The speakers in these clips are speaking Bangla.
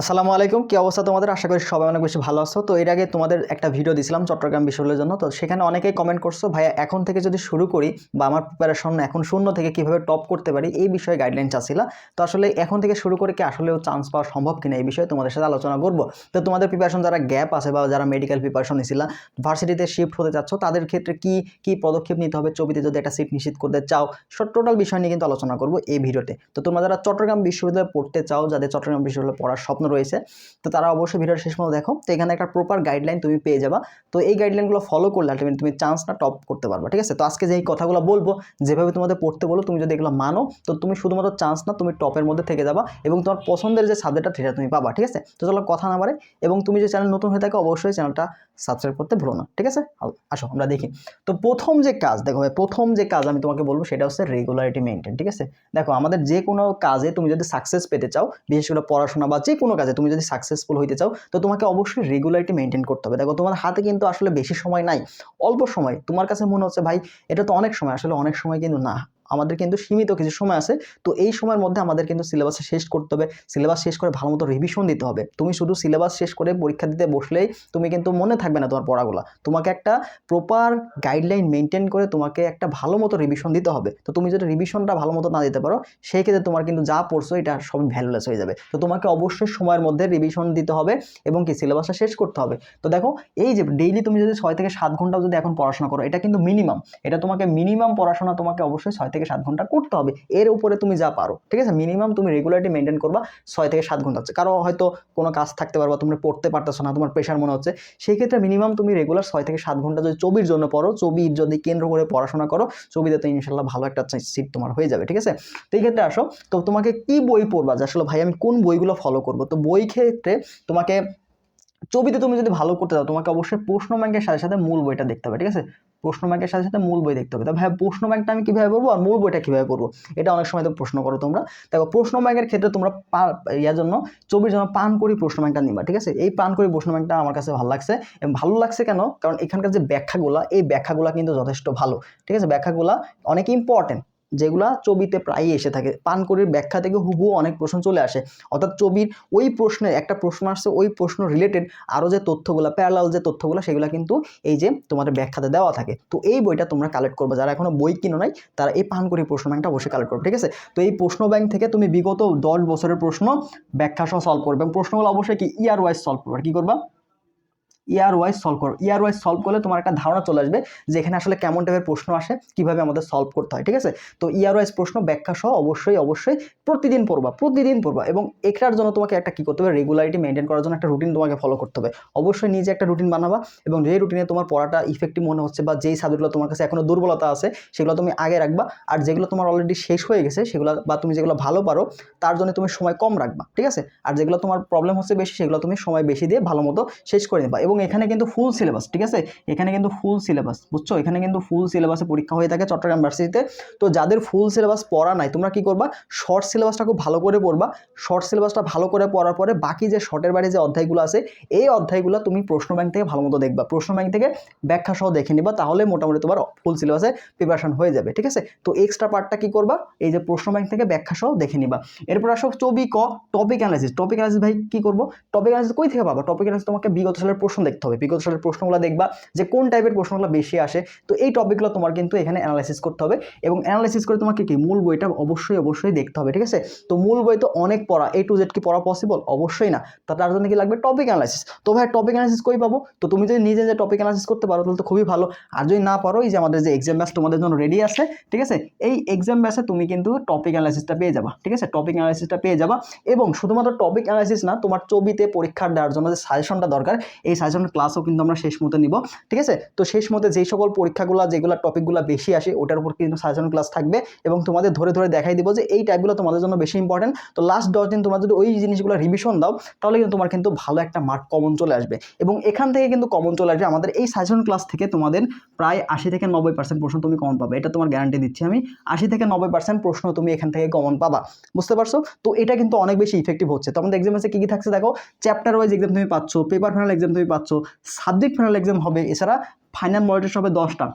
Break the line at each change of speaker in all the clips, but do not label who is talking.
আসসালামু আলাইকুম। কি অবস্থা তোমাদের? আশা করি সবাই অনেক বেশি ভালো আছো। তো এর আগে তোমাদের একটা ভিডিও দিছিলাম চট্টগ্রাম বিশ্ববিদ্যালয়ের জন্য। তো সেখানে অনেকেই কমেন্ট করছ, ভাইয়া, এখন থেকে যদি শুরু করি বা আমার প্রিপারেশন এখন শূন্য থেকে কীভাবে টপ করতে পারি? এই বিষয়ে গাইডলাইন চাচ্ছিল তো আসলে এখন থেকে শুরু করে কি আসলেও চান্স পাওয়া সম্ভব কিনা এই বিষয়ে তোমাদের সাথে আলোচনা করব। তো তোমাদের প্রিপারেশন যারা গ্যাপ আছে বা যারা মেডিকেল প্রিপারেশন নিছিল ভার্সিটিতে শিফট হতে চাচ্ছ, তাদের ক্ষেত্রে কি কি পদক্ষেপ নিতে হবে? ছবিতে যদি একটা সিট নিশ্চিত করতে চাও সব টোটাল বিষয় নিয়ে কিন্তু আলোচনা করব এই ভিডিওতে। তো তোমরা যারা চট্টগ্রাম বিশ্ববিদ্যালয়ে পড়তে চাও, যাদের চট্টগ্রাম বিশ্ববিদ্যালয়ে পড়ার স্বপ্ন রয়েছে। তো তারা অবশ্যই ভিডিওর শেষ মতো দেখো। তো এখানে একটা প্রপার গাইডলাইন তুমি পেয়ে যাবা। তো এই গাইডলাইনগুলো ফলো করলে আলটিমেট তুমি চান্স না টপ করতে পারবা, ঠিক আছে? তো আজকে যেই কথাগুলো বলব, যেভাবে তোমাদের পড়তে বলো, তুমি যদি এগুলো মানো, তো তুমি শুধুমাত্র চান্স না তুমি টপের মধ্যে থেকে যাবা এবং তোমার পছন্দের যে সাবজেক্টটা সেটা তুমি পাবা, ঠিক আছে? তো চলো কথা না বাড়ে এবং তুমি যে চ্যানেল নতুন হয়ে থাকো, অবশ্যই চ্যানেলটা সাবস্ক্রাইব করতে ভুলো না, ঠিক আছে? আসো, আমরা দেখি। তো প্রথম যে কাজ, দেখো ভাই, প্রথম যে কাজ আমি তোমাকে বলব সেটা হচ্ছে রেগুলারিটি মেনটেন ঠিক আছে? দেখো, আমাদের যে কোনো কাজে তুমি যদি সাকসেস পেতে চাও, বিশেষ করে পড়াশোনা বা যে কোনো কাজে তুমি যদি সাকসেসফুল হইতে চাও, তো তোমাকে অবশ্যই রেগুলারিটি মেনটেন করতে হবে। দেখো, তোমার হাতে কিন্তু আসলে বেশি সময় নাই, অল্প সময়। তোমার কাছে মনে হচ্ছে, ভাই, এটা তো অনেক সময়। আসলে অনেক সময় কিন্তু না। আমাদের কিন্তু সীমিত কিছু সময় আছে। তো এই সময়ের মধ্যে আমাদের কিন্তু সিলেবাস শেষ করতে হবে। সিলেবাস শেষ করে ভালো মতো রিভিশন দিতে হবে। তুমি শুধু সিলেবাস শেষ করে পরীক্ষা দিতে বসলেই তুমি কিন্তু মনে থাকবে না তোমার পড়াগুলো। তোমাকে একটা প্রপার গাইডলাইন মেনটেন করে তোমাকে একটা ভালো মতো রিভিশন দিতে হবে। তো তুমি যদি রিভিশনটা ভালো মতো না দিতে পারো, সেই ক্ষেত্রে তোমার কিন্তু যা পড়ছো এটা সব ভ্যালুলেস হয়ে যাবে। তো তোমাকে অবশ্যই সময়ের মধ্যে রিভিশন দিতে হবে এবং কি সিলেবাসটা শেষ করতে হবে। তো দেখো, এই যে ডেইলি তুমি যদি ছয় থেকে সাত ঘণ্টা যদি এখন পড়াশোনা করো, এটা কিন্তু মিনিমাম এটা তোমাকে মিনিমাম পড়াশোনা তোমাকে অবশ্যই ছয় থেকে সাত ঘণ্টা করতে হবে। এর উপরে তুমি যা পারো, ঠিক আছে? মিনিমাম তুমি রেগুলারিটি মেনটেন করবা ছয় থেকে সাত ঘণ্টা হচ্ছে কারও হয়তো কোনো কাজ থাকতে পারবা তুমি পড়তে পারতেছো না, তোমার প্রেশার মনে হচ্ছে। সেই ক্ষেত্রে মিনিমাম তুমি রেগুলার ছয় থেকে সাত ঘণ্টা যদি ছবির জন্য পড়ো ছবির যদি কেন্দ্র করে পড়াশোনা করো, ছবিতে তো ইনশাল্লাহ ভালো একটা সিট তোমার হয়ে যাবে, ঠিক আছে? তো এই ক্ষেত্রে আসো। তো তোমাকে কি বই পড়বা? যে আসলে ভাই, আমি কোন বইগুলো ফলো করব? তো বই ক্ষেত্রে তোমাকে ছবিতে তুমি যদি ভালো করতে চাও তোমাকে অবশ্যই প্রশ্ন ব্যাংকের সাথে সাথে মূল বইটা দেখতে হবে, ঠিক আছে? প্রশ্ন ব্যাংকের সাথে সাথে মূল বই দেখতে হবে। তো ভাই প্রশ্ন ব্যাংকটা আমি কীভাবে করব আর মূল বইটা কীভাবে করব এটা অনেক সময় তো প্রশ্ন করো তোমরা। দেখো, প্রশ্ন ব্যাংকের ক্ষেত্রে তোমরা ইয়ার জন্য ছবির জন্য পান করি প্রশ্ন ব্যাংকটা নিবা, ঠিক আছে? এই পান করি প্রশ্ন ব্যাংকটা আমার কাছে ভালো লাগছে। এবং ভালো লাগছে কেন? কারণ এখানকার যে ব্যাখ্যাগুলা, এই ব্যাখ্যাগুলা কিন্তু যথেষ্ট ভালো, ঠিক আছে? ব্যাখ্যাগুলা অনেক ইম্পর্টেন্ট যেগুলা ছবিতে প্রায়ই এসে থাকে। পানকড়ির ব্যাখ্যা থেকে হুবহু অনেক প্রশ্ন চলে আসে। অর্থাৎ ছবির ওই প্রশ্নের একটা প্রশ্ন আসছে, ওই প্রশ্ন রিলেটেড আরও যে তথ্যগুলো প্যারালাল যে তথ্যগুলো, সেগুলো কিন্তু এই যে তোমাদের ব্যাখ্যাতে দেওয়া থাকে। তো এই বইটা তোমরা কালেক্ট করবে। যারা এখনও বই কিনো নাই, তারা এই পানকড়ি প্রশ্ন ব্যাংকটা অবশ্যই কালেক্ট করবে ঠিক আছে? তো এই প্রশ্ন ব্যাংক থেকে তুমি বিগত দশ বছরের প্রশ্ন ব্যাখ্যা সহ সলভ করবে। এবং প্রশ্নগুলো অবশ্যই কি ইয়ার ওয়াইজ সলভ করবে কী করবা? ইয়ার ওয়াইজ সলভ করো। ইয়ার ওয়াইজ সলভ করলে তোমার একটা ধারণা চলে আসবে যে এখানে আসলে কেমন টাইপের প্রশ্ন আসে, কীভাবে আমাদের সলভ করতে হয়, ঠিক আছে? তো ইয়ার ওয়াইজ প্রশ্ন ব্যাখ্যা সহ অবশ্যই অবশ্যই প্রতিদিন পড়বা প্রতিদিন পড়বা এবং এটার জন্য তোমাকে একটা কী করতে হবে রেগুলারিটি মেনটেন করার জন্য একটা রুটিন তোমাকে ফলো করতে হবে। অবশ্যই নিজে একটা রুটিন বানাবা এবং যে রুটিনে তোমার পড়াটা ইফেক্টিভ মনে হচ্ছে বা যেই সাবজেক্টগুলো তোমার কাছে এখনও দুর্বলতা আছে, সেগুলো তুমি আগে রাখবা আর যেগুলো তোমার অলরেডি শেষ হয়ে গেছে, সেগুলো বা তুমি যেগুলো ভালো পারো, তার জন্য তুমি সময় কম রাখবা, ঠিক আছে? আর যেগুলো তোমার প্রবলেম হচ্ছে বেশি, সেগুলো তুমি সময় বেশি দিয়ে ভালো মতো শেষ করে নেবা এবং এখানে কিন্তু ফুল সিলেবাস ঠিক আছে? এখানে কিন্তু ফুল সিলেবাস বুঝছ? এখানে কিন্তু ফুল সিলেবাসে পরীক্ষা হয়ে থাকে চট্টগ্রাম ইউনিভার্সিটিতে তো। যাদের ফুল সিলেবাস পড়া নাই, তোমরা কি করবা? শর্ট সিলেবাসটা খুব ভালো করে পড়বা। শর্ট সিলেবাসটা ভালো করে পড়ার পরে বাকি যে শর্টের বাড়ি যে অধ্যায়গুলো আছে, এই অধ্যায়গুলো তুমি প্রশ্ন ব্যাংক থেকে ভালো মতো দেখবা। প্রশ্ন ব্যাংক থেকে ব্যাখ্যা সহ দেখে নিবা, তাহলে মোটামুটি তোমার ফুল সিলেবাসে প্রিপারেশন হয়ে যাবে, ঠিক আছে? তো এক্সট্রা পার্টটা কি করবা? এই যে প্রশ্ন ব্যাংক থেকে ব্যাখ্যা সহ দেখে নিবা। এরপর আসো চবি ক টপিক অ্যানালিসিস টপিক অ্যানালিসিস ভাই কি করব? টপিক অ্যানালিসিস কই থেকে পাবা? টপিক অ্যানালিসিস তোমাকে বিগত সালের প্রশ্ন দেখতে হবে বিগত সালের প্রশ্নগুলো দেখবা যে কোন টাইপের প্রশ্নগুলো বেশি আসে। তো এই টপিকগুলো তোমার কিন্তু এখানে অ্যানালাইসিস করতে হবে এবং অ্যানালাইসিস করে তোমাকে কি? মূল বইটা অবশ্যই অবশ্যই দেখতে হবে, ঠিক আছে? তো মূল বই তো অনেক পড়া এ টু জেড কি পড়া পসিবল অবশ্যই না। তার জন্য কি লাগবে? টপিক অ্যানালাইসিস তো ভাই টপিক অ্যানালাইসিস কই পাবো? তো তুমি যদি নিজে যে টপিক অ্যানালাইসিস করতে পারো, তাহলে তো খুবই ভালো। আর যদি না পারো, এই যে আমাদের যে এক্সাম ব্যাচ তোমাদের জন্য রেডি আছে, ঠিক আছে? এই এক্সাম ব্যাচে তুমি কিন্তু টপিক অ্যানালাইসিসটা পেয়ে যাবা, ঠিক আছে? টপিক অ্যানালাইসিসটা পেয়ে যাবা এবং শুধুমাত্র টপিক অ্যানালাইসিস না, তোমার ছবিতে পরীক্ষার দেওয়ার জন্য যে সাজেশনটা দরকার, এই সাজেশন ক্লাসও কিন্তু আমরা শেষ মতো নিব, ঠিক আছে? তো শেষ মতে যেই সকল পরীক্ষাগুলো, যেগুলো টপিকগুলো বেশি আসে, ওটার উপর কিন্তু সাজেশন ক্লাস থাকবে এবং তোমাদের ধরে ধরে দেখাই দিব যে এই টাইপগুলো তোমাদের জন্য বেশি ইম্পর্টেন্ট তো লাস্ট দশ দিন তোমরা যদি ওই জিনিসগুলো রিভিশন দাও, তাহলে কিন্তু তোমার কিন্তু ভালো একটা মার্ক কমন চলে আসবে এবং এখান থেকে কিন্তু কমন চলে আসবে। আমাদের এই সাজেশন ক্লাস থেকে তোমাদের প্রায় আশি থেকে নব্বই পার্সেন্ট প্রশ্ন তুমি কমন পাবে। এটা তোমার গ্যারান্টি দিচ্ছি আমি। আশি থেকে নব্বই পার্সেন্ট প্রশ্ন তুমি এখান থেকে কমন পাবা। বুঝতে পারছ? তো এটা কিন্তু অনেক বেশি ইফেক্টিভ হচ্ছে। তো আমাদের এক্সামে কী কী থাকছে দেখো? চ্যাপ্টার ওয়াইজ এক্সাম তুমি পাচ্ছ পেপার ফাইনাল এক্সাম তুমি পাচ্ছ সাবজেক্ট ফাইনাল এক্সাম হবে এছাড়া ফাইনাল মডেল হবে দশটা।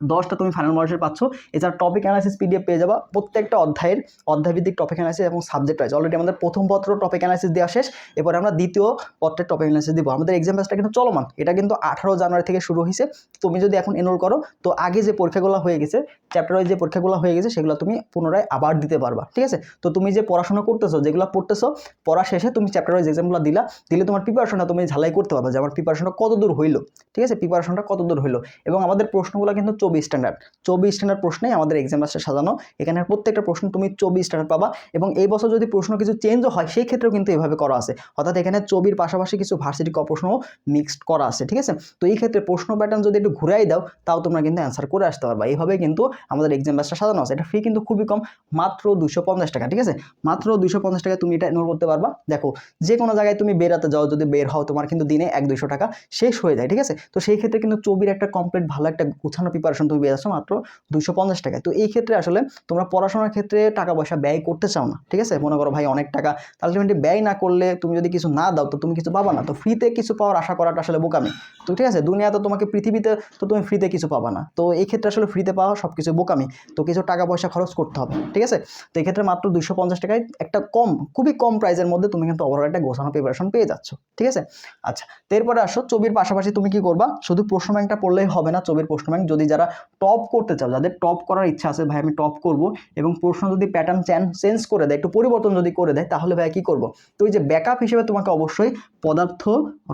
দশটা তুমি ফাইনাল মডেল পাচ্ছ। এছাড়া টপিক অ্যানালাইসিস পিডিএফ পেয়ে যাবা। প্রত্যেকটা অধ্যায়ের অধ্যায়ভিত্তিক টপিক অ্যানালাইসিস এবং সাবজেক্ট ওয়াইজ অলরেডি আমাদের প্রথম পত্র টপিক অ্যানালাইসিস দেওয়া শেষ। এরপরে আমরা দ্বিতীয় পত্রের টপিক অ্যানালাইসিস দিব। আমাদের এক্সাম ব্যাচটা কিন্তু চলমান। এটা কিন্তু আঠারো জানুয়ারি থেকে শুরু হয়েছে। তুমি যদি এখন এনরোল করো, তো আগে যে পরীক্ষাগুলো হয়ে গেছে চ্যাপ্টার ওয়াইজ যে পরীক্ষাগুলো হয়ে গেছে, সেগুলো তুমি পুনরায় আবার দিতে পারবা। ঠিক আছে? তো তুমি যে পড়াশোনা করতেছো, যেগুলো পড়তেছো, পড়া শেষে তুমি চ্যাপ্টার ওয়াইজ এক্সামগুলো দিলা। দিলে তোমার প্রিপারেশনটা তুমি ঝালাই করতে পারবে যে আমার প্রিপারেশনটা কত দূর হইল? ঠিক আছে? প্রিপারেশনটা কত দূর হইল? এবং আমাদের প্রশ্নগুলো কিন্তু চব্বিশ স্ট্যান্ডার্ড চব্বিশ স্ট্যান্ডার্ড প্রশ্নে আমাদের এক্সাম ব্যাচটা সাজানো। এখানে প্রত্যেকটা প্রশ্ন তুমি চব্বিশ স্ট্যান্ডার্ড পাবা এবং এই বছর যদি প্রশ্ন কিছু চেঞ্জও হয়, সেই ক্ষেত্রেও কিন্তু এভাবে করা আছে। অর্থাৎ এখানে চবির পাশাপাশি কিছু ভার্সিটি প্রশ্নও মিক্সড করা আছে, ঠিক আছে? তো এই ক্ষেত্রে প্রশ্ন প্যাটার্ন যদি একটু ঘুরাই দাও, তাও তোমরা কিন্তু অ্যান্সার করে আসতে পারবা। এইভাবে কিন্তু আমাদের এক্সাম ব্যাচটা সাজানো আছে। এটা ফি কিন্তু খুবই কম, মাত্র দুশো পঞ্চাশ টাকা, ঠিক আছে? মাত্র দুশো পঞ্চাশ টাকায় তুমি এটা এনরোল করতে পারবা। দেখো, যে কোনো জায়গায় তুমি বেরাতে যাও, যদি বের হও, তোমার কিন্তু দিনে এক দুশো টাকা শেষ হয়ে যায়, ঠিক আছে? তো সেই ক্ষেত্রে কিন্তু চবির একটা কমপ্লিট ভালো একটা গুছানো প্রিপারেশন তুমি পেয়ে যাচ্ছ মাত্র দুশো পঞ্চাশ টাকায়। তো এই ক্ষেত্রে আসলে তোমরা পড়াশোনার ক্ষেত্রে টাকা পয়সা ব্যয় করতে চাও না, ঠিক আছে? মনে করো ভাই অনেক টাকা আলটিমেটলি ব্যয় না করলে তুমি যদি কিছু না দাও, তো তুমি কিছু পাবা না। তো ফ্রিতে কিছু পাওয়ার আশা করাটা আসলে বোকামি। তো ঠিক আছে দুনিয়া তো তোমাকে পৃথিবীতে, তো তুমি ফ্রিতে কিছু পাবা না। তো এই ক্ষেত্রে আসলে ফ্রিতে পাওয়া সব কিছু বোকামি। তো কিছু টাকা পয়সা খরচ করতে হবে, ঠিক আছে? তো এই ক্ষেত্রে মাত্র দুশো পঞ্চাশ টাকায় একটা কম, খুবই কম প্রাইসের মধ্যে তুমি কিন্তু ওভারঅল একটা গোছানো প্রিপারেশন পেয়ে যাচ্ছ, ঠিক আছে? আচ্ছা এরপরে আসো, ছবির পাশাপাশি তুমি কি করবা? শুধু প্রশ্ন ব্যাংকটা পড়লেই হবে না, ছবির প্রশ্ন ব্যাংক যদি যারা টপ করতে চাও, যাদের টপ করার ইচ্ছা আছে, ভাই আমি টপ করব। এবং প্রশ্ন যদি প্যাটার্ন চেঞ্জ করে দেয়, একটু পরিবর্তন যদি করে দেয়, তাহলে ভাই কি করব? তো এই যে ব্যাকআপ হিসেবে তোমাকে অবশ্যই পদার্থ,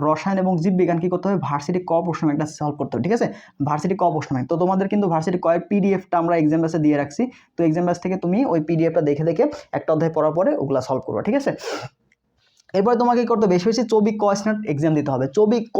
রসায়ন এবং জীববিজ্ঞান কি করতে হবে? ভার্সিটি ক প্রশ্ন ব্যাংকটা সলভ করতে হবে, ঠিক আছে? ভার্সিটি ক প্রশ্ন। তো তোমাদের কিন্তু ভার্সিটি কয়ের পিডিএফটা আমরা এক্সাম ব্যাসে দিয়ে রাখছি। তো এক্সাম ব্যাস থেকে তুমি ওই পিডিএফটা দেখে দেখে একটা অধ্যায় পড়ার পরে ওগুলা সলভ করবে, ঠিক আছে? এরপরে তোমাকে কি করতে বেশি বেশি চবি ক স্ট্যান্ডার্ড এক্সাম দিতে হবে। চবি ক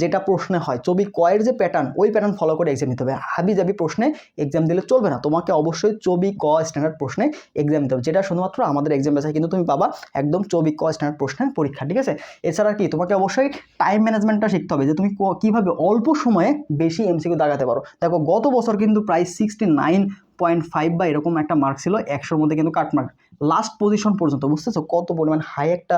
যেটা প্রশ্নে হয়, চবি ক এর যে প্যাটার্ন ওই প্যাটার্ন ফলো করে এক্সাম দিতে হবে। হাবি জাবি প্রশ্নে এক্সাম দিলে চলবে না। তোমাকে অবশ্যই চবি ক স্ট্যান্ডার্ড প্রশ্নে এক্সাম দিতে হবে। যেটা শুধুমাত্র আমাদের এক্সাম বেসায় কিন্তু তুমি পাবা। একদম চবি ক স্ট্যান্ডার্ড প্রশ্নের পরীক্ষা, ঠিক আছে? এছাড়া কি? তোমাকে অবশ্যই টাইম ম্যানেজমেন্টটা শিখতে হবে। যে তুমি কীভাবে অল্প সময়ে বেশি এমসিকিউ দাগাতে পারো। দেখো, গত বছর কিন্তু প্রায় সিক্সটি নাইন পয়েন্ট ফাইভ বা এরকম একটা মার্ক ছিল। একশোর মধ্যে কিন্তু কাটমার্ক লাস্ট পজিশন পর্যন্ত, বুঝতেছো? কত পরিমাণ হাই একটা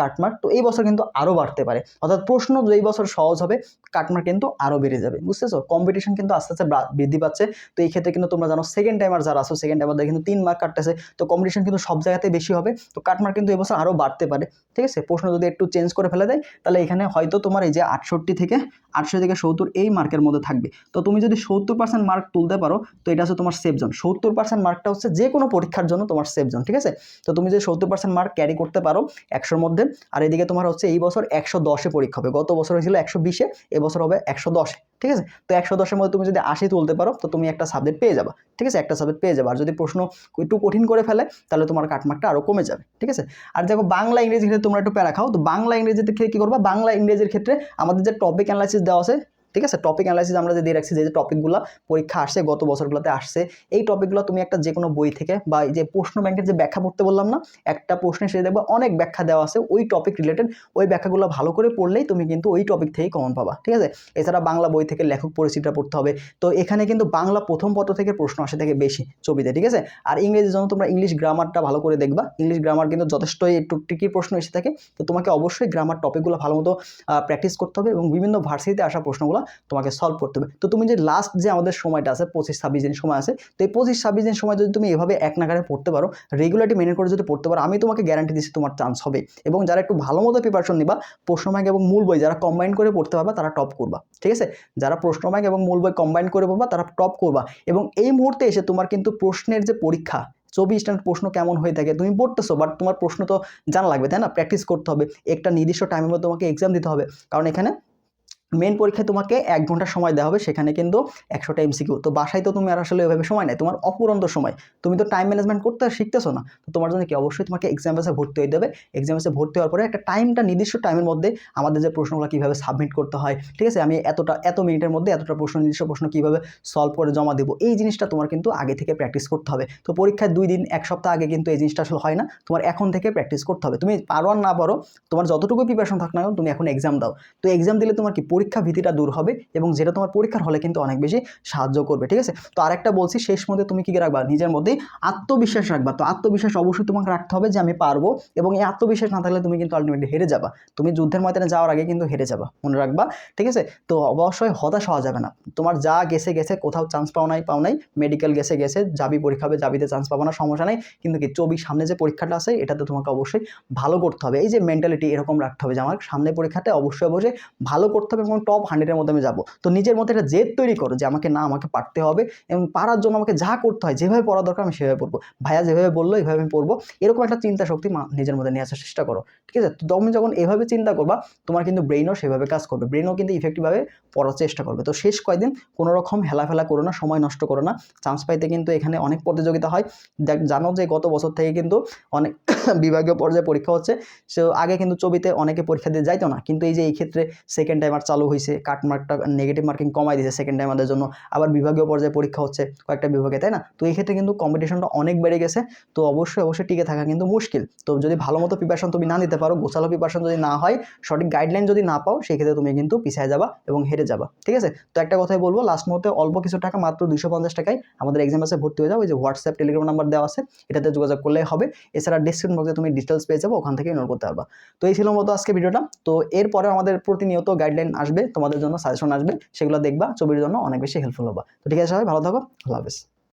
কাটমার্ক তো এই বছর কিন্তু আরও বাড়তে পারে। অর্থাৎ প্রশ্ন যেই বছর সহজ হবে কাটমার্ক কিন্তু আরও বেড়ে যাবে, বুঝতেছো? কম্পিটিশন কিন্তু আস্তে আস্তে বৃদ্ধি পাচ্ছে। তো এই ক্ষেত্রে কিন্তু তোমরা জানো সেকেন্ড টাইমার যারা আসো সেকেন্ড টাইমার কিন্তু তিন মার্ক কাটতেছে। তো কম্পিটিশন কিন্তু সব জায়গাতে বেশি হবে। তো কাটমার্ক কিন্তু এবছর আরও বাড়তে পারে, ঠিক আছে? প্রশ্ন যদি একটু চেঞ্জ করে ফেলে দেয়, তাহলে এখানে হয়তো তোমার এই যে আটষট্টি থেকে আটশো থেকে সত্তর এই মার্কের মধ্যে থাকবে। তো তুমি যদি সত্তর পার্সেন্ট মার্ক তুলতে পারো, তো এটা হচ্ছে তোমার সেফ জোন সত্তর পার্সেন্ট মার্কটা হচ্ছে যে কোনো পরীক্ষার জন্য তোমার সেফ জোন ঠিক আছে? তো তুমি যদি সত্তর পার্সেন্ট মার্ক ক্যারি করতে পারো একশোর মধ্যে, আর এদিকে তোমার হচ্ছে এই বছর একশো দশে পরীক্ষা হবে। গত বছর হয়েছিল একশো বিশে এবছর হবে একশো দশে ঠিক আছে? তো একশো দশের মধ্যে তুমি যদি আশি তুলতে পারো, তো তুমি একটা সাবজেক্ট পেয়ে যাবা, ঠিক আছে? একটা সাবজেক্ট পেয়ে যাবে। আর যদি প্রশ্ন একটু কঠিন করে ফেলে, তাহলে তোমার কাটমার্কটা আরও কমে যাবে, ঠিক আছে? আর দেখো বাংলা ইংরেজি ক্ষেত্রে তোমরা একটু প্যারা খাও, তো বাংলা ইংরেজিতে ক্ষেত্রে কী করবা? বাংলা ইংরেজির ক্ষেত্রে আমাদের যে টপিক অ্যানালাইসিস দেওয়া আছে ঠিক আছে? টপিক অ্যানালাইসিস আমরা যে দিয়ে রাখছি যে টপিকগুলো পরীক্ষা আসছে, গত বছরগুলোতে আসছে, এই টপিকগুলো তুমি একটা যে কোনো বই থেকে বা যে প্রশ্ন ব্যাংকের যে ব্যাখ্যা পড়তে বললাম না, একটা প্রশ্নে সে দেখবে অনেক ব্যাখ্যা দেওয়া আছে, ওই টপিক রিলেটেড ওই ব্যাখ্যাগুলো ভালো করে পড়লেই তুমি কিন্তু ওই টপিক থেকেই কমন পাবা, ঠিক আছে? এছাড়া বাংলা বই থেকে লেখক পরিচিতিটা পড়তে হবে, তো এখানে কিন্তু বাংলা প্রথম পত্র থেকে প্রশ্ন আসে থেকে বেশি ছবিতে, ঠিক আছে? আর ইংরেজির জন্য তোমরা ইংলিশ গ্রামারটা ভালো করে দেখবা ইংলিশ গ্রামার কিন্তু যথেষ্টই একটু ট্রিকি প্রশ্ন এসে থাকে, তো তোমাকে অবশ্যই গ্রামার টপিকগুলো ভালো মতো প্র্যাকটিস করতে হবে এবং বিভিন্ন ভার্সিটিতে আসা প্রশ্নগুলো তোমাকে সলভ করতে হবে। তো তুমি যে লাস্ট যে আমাদের সময়টা আছে, পঁচিশ, ছাব্বিশ দিন সময় আছে, তো এই পঁচিশ, ছাব্বিশ দিন সময় যদি তুমি এভাবে এক নাগারে পড়তে পারো রেগুলারটি মেনে করে যদি পড়তে পারো, আমি তোমাকে গ্যারান্টি দিচ্ছি তোমার চান্স হবে। এবং যারা একটু ভালো মতো প্রিপারেশন নিবা, প্রশ্ন ব্যাংক এবং মূল বই যারা কম্বাইন করে পড়তে পারবা, তারা টপ করবা। ঠিক আছে? যারা প্রশ্ন ব্যাংক এবং মূল বই কম্বাইন করে পড়বা, তারা টপ করবা। এবং এই মুহূর্তে এসে তোমার কিন্তু প্রশ্নের যে পরীক্ষা, চব্বিশ স্ট্যান্ডার্ড প্রশ্ন কেমন হয়ে থাকে, তুমি পড়তেছো বাট তোমার প্রশ্ন তো জানা লাগবে, তাই না? প্র্যাকটিস করতে হবে। একটা নির্দিষ্ট টাইমের মধ্যে তোমাকে এক্সাম দিতে হবে। কারণ এখানে মেন পরীক্ষায় তোমাকে এক ঘণ্টা সময় দেওয়া হবে, সেখানে কিন্তু একশোটা এমসিকিউ তো বাসায় তো তুমি আর আসলে ওইভাবে সময় নেই, তোমার অপুরন্ত সময়। তুমি তো টাইম ম্যানেজমেন্ট করতে শিখতেছো না। তো তোমার জন্য কি, অবশ্যই তোমাকে এক্সাম বেসে ভর্তি হয়ে দেবে এক্সাম বেসে ভর্তি হওয়ার পরে একটা টাইমটা নির্দিষ্ট টাইমের মধ্যে আমাদের যে প্রশ্নগুলো কীভাবে সাবমিট করতে হয়, ঠিক আছে? আমি এতটা, এত মিনিটের মধ্যে এতটা প্রশ্ন, নির্দিষ্ট প্রশ্ন কীভাবে সলভ করে জমা দেবো, এই জিনিসটা তোমার কিন্তু আগে থেকে প্র্যাকটিস করতে হবে। তো পরীক্ষায় দুই দিন, এক সপ্তাহ আগে কিন্তু এই জিনিসটা আসলে হয় না। তোমার এখন থেকে প্র্যাকটিস করতে হবে। তুমি পারো আর না পারো, তোমার যতটুকু প্রিপারেশন থাক না তুমি এখন এক্সাম দাও। তো এক্সাম দিলে তোমার কি পরীক্ষা ভীতিটা দূর হবে এবং যেটা তোমার পরীক্ষার হলে কিন্তু অনেক বেশি সাহায্য করবে, ঠিক আছে? তো আরেকটা বলছি, শেষ মধ্যে তুমি কী রাখবা? নিজের মধ্যেই আত্মবিশ্বাস রাখবা। তো আত্মবিশ্বাস অবশ্যই তোমাকে রাখতে হবে যে আমি পারব এবং এই আত্মবিশ্বাস না থাকলে তুমি কিন্তু আলটিমেটলি হেরে যাবা। তুমি যুদ্ধের ময়দানে যাওয়ার আগে কিন্তু হেরে যাবা, মনে রাখবা, ঠিক আছে? তো অবশ্যই হতাশ হওয়া যাবে না। তোমার যা গেছে গেছে, কোথাও চান্স পাও নাই পাও নাই মেডিকেল গেছে গেছে, যাবি পরীক্ষা হবে, যাবিতে চান্স পাবো না, সমস্যা নেই, কিন্তু কি চবি সামনে যে পরীক্ষাটা আছে, এটাতে তোমাকে অবশ্যই ভালো করতে হবে। এই যে মেন্টালিটি এরকম রাখতে হবে যে আমার সামনে পরীক্ষাটা অবশ্যই অবশ্যই ভালো করতে হবে এবং টপ হান্ড্রেডের মধ্যে আমি যাব। তো নিজের মধ্যে একটা জেদ তৈরি করো যে আমাকে না, আমাকে পারতে হবে এবং পারার জন্য আমাকে যা করতে হয়, যেভাবে পড়া দরকার আমি সেভাবে পড়ব। ভাইয়া যেভাবে বলল, এইভাবে আমি পড়ব। এরকম একটা চিন্তা শক্তি নিজের মধ্যে নিয়ে আসার চেষ্টা করো। ঠিক আছে? তো তুমি যখন এভাবে চিন্তা করবা, তোমার কিন্তু ব্রেনও সেভাবে কাজ করবে। ব্রেনও কিন্তু ইফেক্টিভভাবে পড়ার চেষ্টা করবে। তো শেষ কয়দিন কোনো রকম হেলাফেলা করো না, সময় নষ্ট করো না। চান্স পাইতে কিন্তু এখানে অনেক প্রতিযোগিতা হয়। দেখ, জানো যে গত বছর থেকে কিন্তু অনেক বিভাগীয় পর্যায়ে পরীক্ষা হচ্ছে। সে আগে কিন্তু ছবিতে অনেকে পরীক্ষা দিয়ে যাইতো না। কিন্তু এই যে এই ক্ষেত্রে সেকেন্ড টাইমার চালু হয়েছে কাট মার্কটা নেগেটিভ মার্কিং কমাই দিয়েছে সেকেন্ড টাইম আমাদের জন্য। আবার বিভাগীয় পর্যায়ে পরীক্ষা হচ্ছে কয়েকটা বিভাগে, তাই না? তো এই ক্ষেত্রে কিন্তু কম্পিটিশনটা অনেক বেড়ে গেছে। তো অবশ্যই অবশ্যই টিকে থাকা কিন্তু মুশকিল। তো যদি ভালো মতো প্রিপারেশন তুমি না নিতে পারো, গোছালো প্রিপারেশন যদি না হয়, সঠিক গাইডলাইন যদি না পাও সেক্ষেত্রে তুমি কিন্তু পিছিয়ে যাবা এবং হেরে যাবা। ঠিক আছে? তো একটা কথাই বলব লাস্ট মুহূর্তে অল্প কিছু টাকা মাত্র দুশো পঞ্চাশ টাকায় আমাদের এক্সাম বাসে ভর্তি হয়ে যাও। ওই যে হোয়াটসঅ্যাপ টেলিগ্রাম নাম্বার দেওয়া আছে, এটাতে যোগাযোগ করলেই হবে। এছাড়া ডিসক্রিপশন বক্সে তুমি ডিটেলস পেয়ে যাব, ওখান থেকে নোট করতে পারবা। তো এই ছিল মতো আজকে ভিডিওটা। তো এরপরে আমাদের প্রতিনিয়ত গাইডলাইন আসবে, তোমাদের জন্য সাজেশন আসবে, সেগুলো দেখবা, ছবির জন্য অনেক বেশি হেল্পফুল হবা। তো ঠিক আছে সবাই, ভালো থাকো, আল্লাহ হাফেজ।